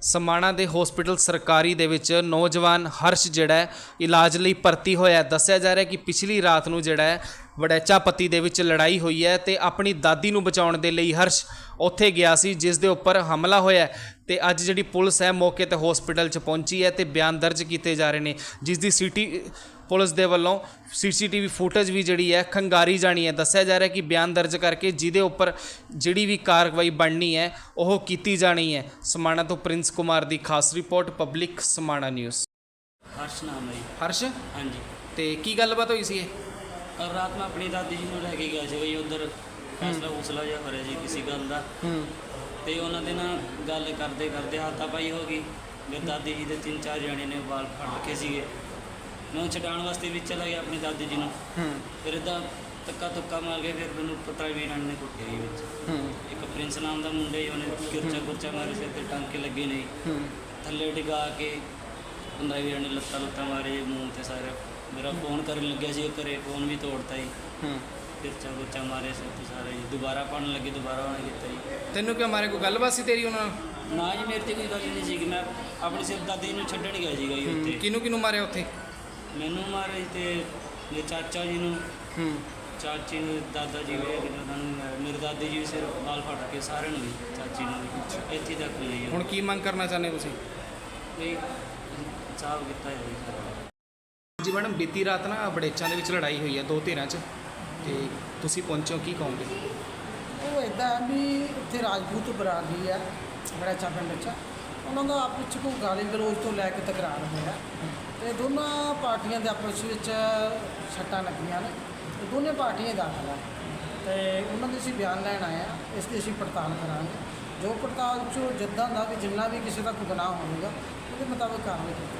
ਸਮਾਣਾ ਦੇ ਹਸਪੀਟਲ ਸਰਕਾਰੀ ਦੇ ਵਿੱਚ ਨੌਜਵਾਨ ਹਰਸ਼ ਜਿਹੜਾ ਇਲਾਜ ਲਈ ਭਰਤੀ ਹੋਇਆ ਦੱਸਿਆ ਜਾ ਰਿਹਾ ਕਿ ਪਿਛਲੀ ਰਾਤ ਨੂੰ ਜਿਹੜਾ ਹੈ, ਵੜੈਚਾ ਪੱਤੀ ਦੇ ਵਿੱਚ ਲੜਾਈ ਹੋਈ ਹੈ ਤੇ ਆਪਣੀ ਦਾਦੀ ਨੂੰ ਬਚਾਉਣ ਦੇ ਲਈ ਹਰਸ਼ ਉੱਥੇ ਗਿਆ ਸੀ, ਜਿਸ ਦੇ ਉੱਪਰ ਹਮਲਾ ਹੋਇਆ ਹੈ। ਤੇ ਅੱਜ ਜਿਹੜੀ ਪੁਲਿਸ ਹੈ, ਮੌਕੇ ਤੇ ਹਸਪੀਟਲ 'ਚ ਪਹੁੰਚੀ ਹੈ ਤੇ ਬਿਆਨ ਦਰਜ ਕੀਤੇ ਜਾ ਰਹੇ ਨੇ, ਜਿਸ ਦੀ ਸਿਟੀ ਪੁਲਿਸ ਦੇ ਵੱਲੋਂ ਸੀਸੀਟੀਵੀ ਫੁਟੇਜ ਵੀ ਜਿਹੜੀ ਹੈ ਖੰਗਾਰੀ ਜਾਣੀ ਹੈ। ਦੱਸਿਆ ਜਾ ਰਿਹਾ ਕਿ ਬਿਆਨ ਦਰਜ ਕਰਕੇ ਜਿਹਦੇ ਉੱਪਰ ਜਿਹੜੀ ਵੀ ਕਾਰਵਾਈ ਬਣਨੀ ਹੈ ਉਹ ਕੀਤੀ ਜਾਣੀ ਹੈ। ਸਮਾਣਾ ਤੋਂ ਪ੍ਰਿੰਸ ਕੁਮਾਰ ਦੀ ਖਾਸ report public Samana news. Harsh ਨਾਮ ਹੈ ਜੀ। ਹਰਸ਼? ਹਾਂਜੀ। ਤੇ ਕੀ ਗੱਲਬਾਤ ਹੋਈ ਸੀ ਇਹ? ਕੱਲ ਰਾਤ ਮੈਂ ਆਪਣੀ ਦਾਦੀ ਜੀ ਨੂੰ ਲੈ ਕੇ ਗਿਆ ਸੀ ਬਈ ਉਧਰ ਫੈਸਲਾ ਉਸਲਾ ਜਿਹਾ ਹੋ ਰਿਹਾ ਜੀ ਕਿਸੇ ਗੱਲ ਦਾ। ਹੂੰ। ਤੇ ਉਹਨਾਂ ਦੇ ਨਾਲ ਗੱਲ ਕਰਦੇ ਕਰਦੇ ਹਾਤਾਪਾਈ ਹੋ ਗਈ। ਮੇਰੇ ਦਾਦੀ ਜੀ ਦੇ ਤਿੰਨ ਚਾਰ ਜਣੇ ਨੇ ਵਾਲ ਫੜ ਰੱਖੇ ਸੀਗੇ। ਮੈਂ ਉਹਨੂੰ ਛਡਾਉਣ ਵਾਸਤੇ ਵਿੱਚ ਚਲਾ ਗਿਆ ਆਪਣੀ ਦਾਦੀ ਜੀ ਨੂੰ। ਹੂੰ। ਫਿਰ ਇਦਾਂ ਧੱਕਾ ਧੁੱਕਾ ਮਾਰ ਕੇ ਫਿਰ ਮੈਨੂੰ ਪਤਰਾ ਵੀਰਾਂ ਨੇ ਕੁੱਟਿਆ ਜੀ ਵਿੱਚ। ਹੂੰ। ਇੱਕ ਪ੍ਰਿੰਸ ਨਾਮ ਦਾ ਮੁੰਡੇ ਉਹਨੇ ਕਿਰਚਾ ਕੁਰਚਾ ਮਾਰੇ ਸਿਰ ਤੇ ਟਾਂਕੇ ਲੱਗੇ ਨਹੀਂ ਹੂੰ। ਥੱਲੇ ਡਿਗਾ ਕੇ ਪੰਦਰਾਂ ਵੀਰਾਂ ਨੇ ਲੱਤਾਂ ਲੁੱਤਾਂ ਮਾਰੇ ਮੂੰਹ ਤੇ ਸਾਰੇ। ਮੇਰਾ ਫੋਨ ਕਰਨ ਲੱਗਿਆ ਸੀ ਘਰੇ ਫੋਨ ਵੀ ਤੋੜਤਾ ਜੀ। ਹੂੰ। ਕਿਰਚਾ ਕੁਰਚਾ ਮਾਰੇ ਸਿਰ ਤੇ ਸਾਰੇ ਜੀ। ਦੁਬਾਰਾ ਪੜਨ ਲੱਗੇ ਦੁਬਾਰਾ ਉਹਨੇ ਕੀਤਾ ਜੀ। ਤੈਨੂੰ ਕਿਉਂ ਮਾਰੇ? ਕੋਈ ਗੱਲਬਾਤ ਸੀ ਤੇਰੀ ਉਹਨਾਂ ਨਾਲ? ਨਾ ਜੀ ਮੇਰੇ ਤੇ ਕੋਈ ਗੱਲ ਨਹੀਂ ਸੀ ਕਿ ਮੈਂ ਆਪਣੀ ਸਿਰ ਦਾਦੀ ਨੂੰ ਛੱਡਣ ਗਿਆ ਸੀਗਾ ਜੀ ਉੱਥੇ। ਕਿਹਨੂੰ ਕਿਹਨੂੰ ਮਾਰਿਆ ਉੱਥੇ? ਮੈਨੂੰ ਮਾਰੇ ਤੇ ਮੇਰੇ ਚਾਚਾ ਜੀ ਨੂੰ ਹੂੰ। ਚਾਚੀ ਨੂੰ ਦਾਦਾ ਜੀ ਵੀ ਹੈਗੇ ਨੇ, ਉਹਨਾਂ ਨੂੰ ਮਾਰਿਆ। ਮੇਰੇ ਦਾਦੀ ਜੀ ਵੀ ਸਿਰ ਬਾਲ ਫੜ ਕੇ ਸਾਰਿਆਂ ਨੂੰ ਵੀ ਚਾਚੀ ਨੂੰ ਵੀ ਇੱਥੇ ਤੱਕ ਲਈ ਹੁਣ ਕੀ ਮੰਗ ਕਰਨਾ ਚਾਹੁੰਦੇ ਤੁਸੀਂ? ਕੋਈ ਚਾਹ ਕੀਤਾ ਹੈ ਜੀ ਜੀ ਮੈਡਮ ਬੀਤੀ ਰਾਤ ਨਾ ਬੜੇਚਾਂ ਦੇ ਵਿੱਚ ਲੜਾਈ ਹੋਈ ਹੈ ਦੋ ਧਿਰਾਂ 'ਚ। ਤੇ ਤੁਸੀਂ ਪਹੁੰਚੋ ਕੀ ਕਹੋਗੇ? ਉਹ ਇਦਾਂ ਵੀ ਇੱਥੇ ਰਾਜਪੂਤ ਬਰਾਦਰੀ ਹੈ ਬੜਾ ਪਿੰਡ ਅੱਛਾ ਉਹਨਾਂ ਦਾ ਆਪਸ ਵਿੱਚ ਕੋਈ ਗਾਲੀ ਗਲੋਚ ਤੋਂ ਲੈ ਕੇ ਤਕਰਾਰ ਹੋਇਆ। ਤੇ ਦੋਨਾਂ ਪਾਰਟੀਆਂ ਦੇ ਆਪਸ ਵਿੱਚ ਸੱਟਾਂ ਲੱਗੀਆਂ ਨੇ ਤੇ ਦੋਨੇ ਪਾਰਟੀਆਂ ਦਾਖਲ ਆ। ਤੇ ਉਹਨਾਂ ਦੇ ਅਸੀਂ ਬਿਆਨ ਲੈਣ ਆਏ ਆ ਇਸ ਦੀ ਅਸੀਂ ਪੜਤਾਲ ਕਰਾਂਗੇ। ਜੋ ਪੜਤਾਲ ਚੋਂ ਜਿੱਦਾਂ ਦਾ ਵੀ ਜਿੰਨਾ ਵੀ ਕਿਸੇ ਦਾ ਕੋਈ ਗੁਨਾਹ ਹੋਵੇਗਾ, ਉਹਦੇ ਮੁਤਾਬਕ ਕਾਰਵਾਈ ਕੀਤੀ